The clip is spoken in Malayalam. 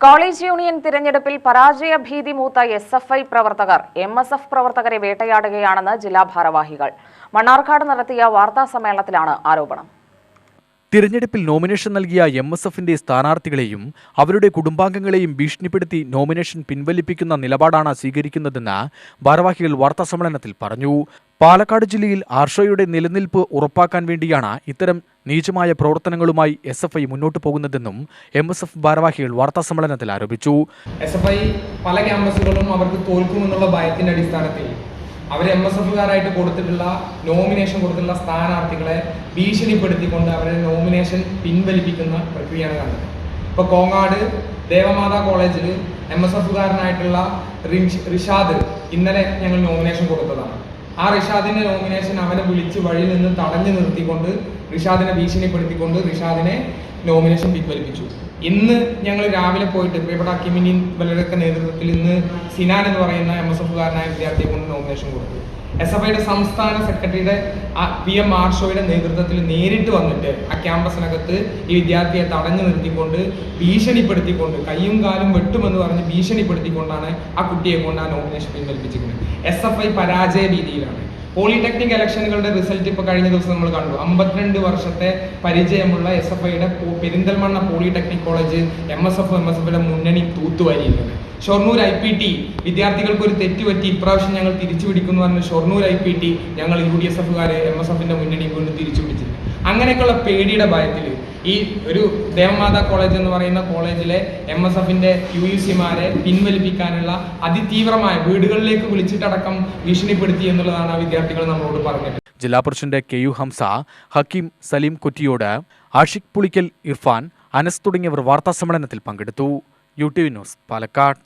കോളേജ് യൂണിയൻ തിരഞ്ഞെടുപ്പിൽ പരാജയ ഭീതി മൂത്ത എസ് എഫ് ഐ പ്രവർത്തകർ എം എസ് എഫ് പ്രവർത്തകരെ വേട്ടയാടുകയാണെന്ന് ജില്ലാ ഭാരവാഹികൾ. മണ്ണാർക്കാട് നടത്തിയ വാർത്താ സമ്മേളനത്തിലാണ് ആരോപണം. തിരഞ്ഞെടുപ്പിൽ നോമിനേഷൻ നൽകിയ എം എസ് എഫിന്റെ സ്ഥാനാർത്ഥികളെയും അവരുടെ കുടുംബാംഗങ്ങളെയും ഭീഷണിപ്പെടുത്തി നോമിനേഷൻ പിൻവലിപ്പിക്കുന്ന നിലപാടാണ് സ്വീകരിക്കുന്നതെന്ന് ഭാരവാഹികൾ വാർത്താസമ്മേളനത്തിൽ പറഞ്ഞു. പാലക്കാട് ജില്ലയിൽ ആർഷയുടെ നിലനിൽപ്പ് ഉറപ്പാക്കാൻ വേണ്ടിയാണ് ഇത്തരം നീചമായ പ്രവർത്തനങ്ങളുമായി എസ് എഫ് ഐ മുന്നോട്ട് പോകുന്നതെന്നും എം എസ് എഫ് ഭാരവാഹികൾ വാർത്താസമ്മേളനത്തിൽ ആരോപിച്ചു. എസ് എഫ് ഐ പല ക്യാമ്പസുകളും അവർക്ക് തോൽക്കുമെന്നുള്ള ഭയത്തിന്റെ അടിസ്ഥാനത്തിൽ അവർ എം എസ് എഫുകാരായിട്ട് കൊടുത്തിട്ടുള്ള നോമിനേഷൻ കൊടുത്തിട്ടുള്ള സ്ഥാനാർത്ഥികളെ ഭീഷണിപ്പെടുത്തിക്കൊണ്ട് അവരെ നോമിനേഷൻ പിൻവലിപ്പിക്കുന്ന പ്രക്രിയയാണ് കണ്ടത്. ഇപ്പൊ കോങ്ങാട് ദേവമാതാ കോളേജിൽ എം എസ് എഫുകാരനായിട്ടുള്ള റിഷാദ് ഇന്നലെ ഞങ്ങൾ നോമിനേഷൻ കൊടുത്തതാണ്. ആ റിഷാദിന്റെ നോമിനേഷൻ അവനെ വിളിച്ച് വഴിയിൽ നിന്ന് തടഞ്ഞു നിർത്തിക്കൊണ്ട് റിഷാദിനെ ഭീഷണിപ്പെടുത്തിക്കൊണ്ട് റിഷാദിനെ നോമിനേഷൻ പിൻവലിപ്പിച്ചു. ഇന്ന് ഞങ്ങൾ രാവിലെ പോയിട്ട് പ്രിയപ്പെട്ട അക്കിമിനി ഇവരുടെയൊക്കെ നേതൃത്വത്തിൽ ഇന്ന് സിനാൻ എന്ന് പറയുന്ന എം എസ് എഫുകാരനായ വിദ്യാർത്ഥിയെ കൊണ്ട് നോമിനേഷൻ കൊടുത്തു. എസ് എഫ് ഐയുടെ സംസ്ഥാന സെക്രട്ടറിയുടെ പി എം ആർഷോയുടെ നേതൃത്വത്തിൽ നേരിട്ട് വന്നിട്ട് ആ ക്യാമ്പസിനകത്ത് ഈ വിദ്യാർത്ഥിയെ തടഞ്ഞു നിർത്തിക്കൊണ്ട് ഭീഷണിപ്പെടുത്തിക്കൊണ്ട് കയ്യും കാലും വെട്ടുമെന്ന് പറഞ്ഞ് ഭീഷണിപ്പെടുത്തിക്കൊണ്ടാണ് ആ കുട്ടിയെ കൊണ്ട് ആ നോമിനേഷൻ പിൻവലിപ്പിച്ചിരിക്കുന്നത്. എസ് എഫ് ഐ പരാജയ രീതിയിലാണ് പോളിടെക്നിക് ഇലക്ഷനുകളുടെ റിസൾട്ട് ഇപ്പോൾ കഴിഞ്ഞ ദിവസം നമ്മൾ കണ്ടു. അമ്പത്തിരണ്ട് വർഷത്തെ പരിചയമുള്ള എസ് എഫ് ഐയുടെ Perinthalmanna polytechnic college M S F M S എഫിയുടെ മുന്നണി തൂത്തുവാരിയിരുന്നത് ഷൊർണൂർ ഐ പി ടി വിദ്യാർത്ഥികൾക്ക് ഒരു തെറ്റ് പറ്റി ഇപ്രാവശ്യം ഞങ്ങൾ തിരിച്ചു പിടിക്കുന്നു പറഞ്ഞ് ഷൊർണൂർ ഐ പി ടി ഞങ്ങൾ യു ഡി എസ് എഫുകാരെ എം എസ് എഫിന്റെ മുന്നണി കൊണ്ട് തിരിച്ചു പിടിച്ചിട്ടുണ്ട് അങ്ങനെയൊക്കെയുള്ള പേടിയുടെ ഭയത്തിൽ ഈ ഒരു ദേവമാതാ കോളേജ് എന്ന് പറയുന്ന കോളേജിലെ എം എസ് എഫിന്റെ യു യു സിമാരെ പിൻവലിപ്പിക്കാനുള്ള അതിതീവ്രമായ വീടുകളിലേക്ക് വിളിച്ചിട്ടടക്കം ഭീഷണിപ്പെടുത്തി എന്നുള്ളതാണ് ആ വിദ്യാർത്ഥികൾ നമ്മളോട് പറഞ്ഞത്. ജില്ലാ president K U Hamza Hakeem Saleem Kuttiyode Ashiq Pulikkal Irfan Anas തുടങ്ങിയവർ വാർത്താ സമ്മേളനത്തിൽ പങ്കെടുത്തു. U T V news Palakkad.